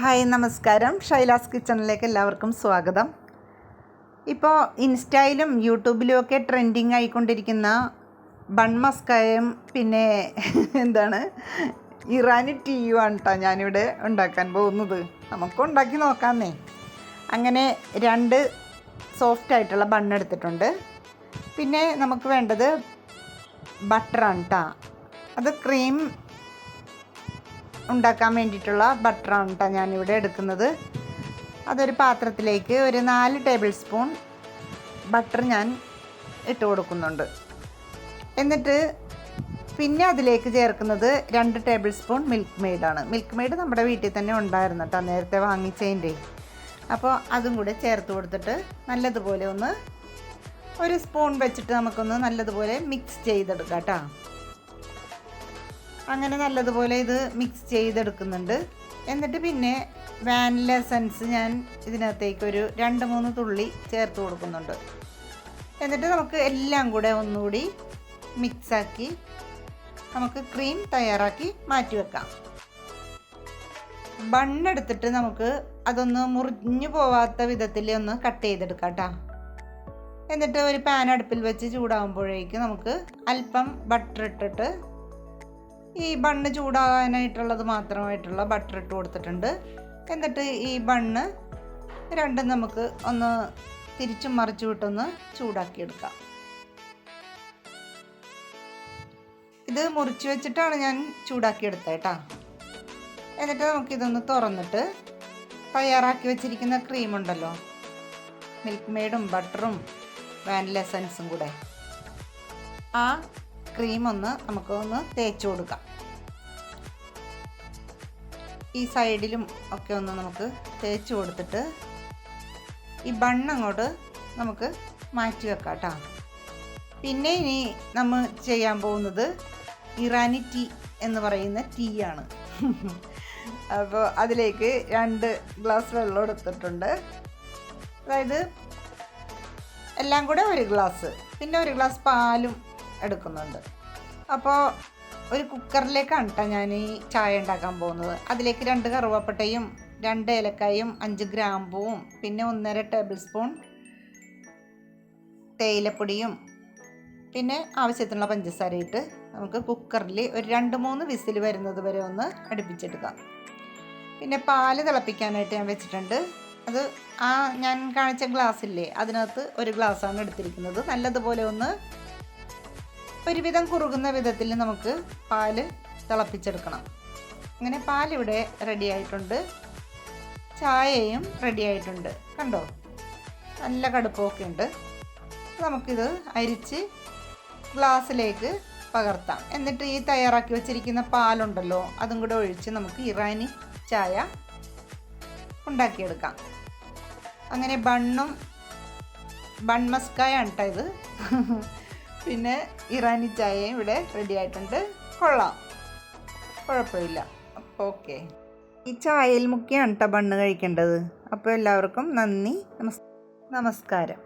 Hi നമസ്കാരം. ഷൈലാസ് കിച്ചണിലേക്ക് എല്ലാവർക്കും സ്വാഗതം. ഇപ്പോൾ ഇൻസ്റ്റയിലും യൂട്യൂബിലും ഒക്കെ ട്രെൻഡിങ് ആയിക്കൊണ്ടിരിക്കുന്ന ബൺ മസ്കായും പിന്നെ എന്താണ് ഇറാനി ടീയുമാണ് കേട്ടോ ഞാനിവിടെ ഉണ്ടാക്കാൻ പോകുന്നത്. നമുക്ക് ഉണ്ടാക്കി നോക്കാമെന്നേ അങ്ങനെ രണ്ട് സോഫ്റ്റ് ആയിട്ടുള്ള ബണ്ണ് എടുത്തിട്ടുണ്ട്. പിന്നെ നമുക്ക് വേണ്ടത് ബട്ടറാണ് കേട്ടോ അത് ക്രീം ഉണ്ടാക്കാൻ വേണ്ടിയിട്ടുള്ള ബട്ടറാണ് കേട്ടോ ഞാനിവിടെ എടുക്കുന്നത്. അതൊരു പാത്രത്തിലേക്ക് ഒരു നാല് ടേബിൾ സ്പൂൺ ബട്ടർ ഞാൻ ഇട്ട് കൊടുക്കുന്നുണ്ട്. എന്നിട്ട് പിന്നെ അതിലേക്ക് ചേർക്കുന്നത് രണ്ട് ടേബിൾ സ്പൂൺ മിൽക്ക് മെയ്ഡാണ്. മിൽക്ക് മെയ്ഡ് നമ്മുടെ വീട്ടിൽ തന്നെ ഉണ്ടായിരുന്നു കേട്ടോ നേരത്തെ വാങ്ങിച്ചതിന്റെ. അപ്പോൾ അതും കൂടെ ചേർത്ത് കൊടുത്തിട്ട് നല്ലതുപോലെ ഒന്ന് ഒരു സ്പൂൺ വെച്ചിട്ട് നമുക്കൊന്ന് നല്ലതുപോലെ മിക്സ് ചെയ്തെടുക്കാം കേട്ടോ. അങ്ങനെ നല്ലതുപോലെ ഇത് മിക്സ് ചെയ്തെടുക്കുന്നുണ്ട്. എന്നിട്ട് പിന്നെ വാനില എസൻസ് ഞാൻ ഇതിനകത്തേക്ക് ഒരു രണ്ട് മൂന്ന് തുള്ളി ചേർത്ത് കൊടുക്കുന്നുണ്ട്. എന്നിട്ട് നമുക്ക് എല്ലാം കൂടെ ഒന്നുകൂടി മിക്സാക്കി നമുക്ക് ക്രീം തയ്യാറാക്കി മാറ്റി വെക്കാം. ബണ്ണെടുത്തിട്ട് നമുക്ക് അതൊന്ന് മുറിഞ്ഞു പോവാത്ത വിധത്തിൽ ഒന്ന് കട്ട് ചെയ്തെടുക്കാം കേട്ടോ എന്നിട്ട് ഒരു പാൻ അടുപ്പിൽ വെച്ച് ചൂടാകുമ്പോഴേക്ക് നമുക്ക് അല്പം ബട്ടർ ഇട്ടിട്ട് ഈ ബണ്ണ് ചൂടാകാനായിട്ടുള്ളത് മാത്രമായിട്ടുള്ള ബട്ടർ ഇട്ട് കൊടുത്തിട്ടുണ്ട്. എന്നിട്ട് ഈ ബണ്ണ് രണ്ടും നമുക്ക് ഒന്ന് തിരിച്ചും മറിച്ചു വിട്ടൊന്ന് ചൂടാക്കിയെടുക്കാം ഇത് മുറിച്ച് വെച്ചിട്ടാണ് ഞാൻ ചൂടാക്കിയെടുത്തത് കേട്ടോ. എന്നിട്ട് നമുക്കിതൊന്ന് തുറന്നിട്ട് തയ്യാറാക്കി വെച്ചിരിക്കുന്ന ക്രീം ഉണ്ടല്ലോ. മിൽക്ക് മെയ്ഡും ബട്ടറും വാനില എസൻസും കൂടെ. ആ ക്രീം ഒന്ന് നമുക്ക് ഒന്ന് തേച്ച് കൊടുക്കാം. ഈ സൈഡിലും ഒക്കെ ഒന്ന് നമുക്ക് തേച്ച് കൊടുത്തിട്ട് ഈ ബണ്ണങ്ങോട്ട് നമുക്ക് മാറ്റി വെക്കാം കേട്ടോ പിന്നെ ഇനി നമ്മൾ ചെയ്യാൻ പോകുന്നത് ഇറാനി ടീ എന്ന് പറയുന്ന ടീ ആണ്. അപ്പോൾ അതിലേക്ക് രണ്ട് ഗ്ലാസ് വെള്ളം എടുത്തിട്ടുണ്ട്. അതായത് എല്ലാം കൂടെ ഒരു ഗ്ലാസ് പിന്നെ ഒരു ഗ്ലാസ് പാലും എടുക്കുന്നുണ്ട്. അപ്പോൾ ഒരു കുക്കറിലേക്കാണ് കേട്ടോ ഞാൻ ഈ ചായ ഉണ്ടാക്കാൻ പോകുന്നത്. അതിലേക്ക് രണ്ട് കറുവപ്പട്ടയും രണ്ട് ഏലക്കായും അഞ്ച് ഗ്രാമ്പുവും പിന്നെ ഒന്നര ടേബിൾ സ്പൂൺ തേയിലപ്പൊടിയും പിന്നെ ആവശ്യത്തിനുള്ള പഞ്ചസാര ഇട്ട് നമുക്ക് കുക്കറിൽ ഒരു രണ്ട് മൂന്ന് വിസിൽ വരുന്നത് വരെ ഒന്ന് അടുപ്പിച്ചെടുക്കാം. പിന്നെ പാൽ തിളപ്പിക്കാനായിട്ട് ഞാൻ വെച്ചിട്ടുണ്ട്. അത് ആ ഞാൻ കാണിച്ച ഗ്ലാസ്സില്ലേ അതിനകത്ത് ഒരു ഗ്ലാസ്സാണ് എടുത്തിരിക്കുന്നത്. നല്ലതുപോലെ ഒന്ന് ഒരുവിധം കുറുകുന്ന വിധത്തിൽ നമുക്ക് പാൽ തിളപ്പിച്ചെടുക്കണം. അങ്ങനെ പാലിവിടെ റെഡി ആയിട്ടുണ്ട്. ചായയും റെഡി ആയിട്ടുണ്ട്. കണ്ടോ? നല്ല കടുപ്പമൊക്കെ ഉണ്ട്. നമുക്കിത് അരിച്ച് ഗ്ലാസ്സിലേക്ക് പകർത്താം. എന്നിട്ട് ഈ തയ്യാറാക്കി വെച്ചിരിക്കുന്ന പാലുണ്ടല്ലോ അതും കൂടെ ഒഴിച്ച് നമുക്ക് ഇറാനി ചായ ഉണ്ടാക്കിയെടുക്കാം. അങ്ങനെ ബണ്ണും ബൺമസ്കായ കേട്ടോ ഇത്. പിന്നെ ഇറാനി ചായയും ഇവിടെ റെഡി ആയിട്ടുണ്ട്. കൊള്ളാം. കുഴപ്പമില്ല. അപ്പോൾ ഓക്കെ ഈ ചായയിൽ മുക്കിയാണ് കേട്ടോ ബണ്ണ് കഴിക്കേണ്ടത്. അപ്പോൾ എല്ലാവർക്കും നന്ദി. നമസ് നമസ്കാരം.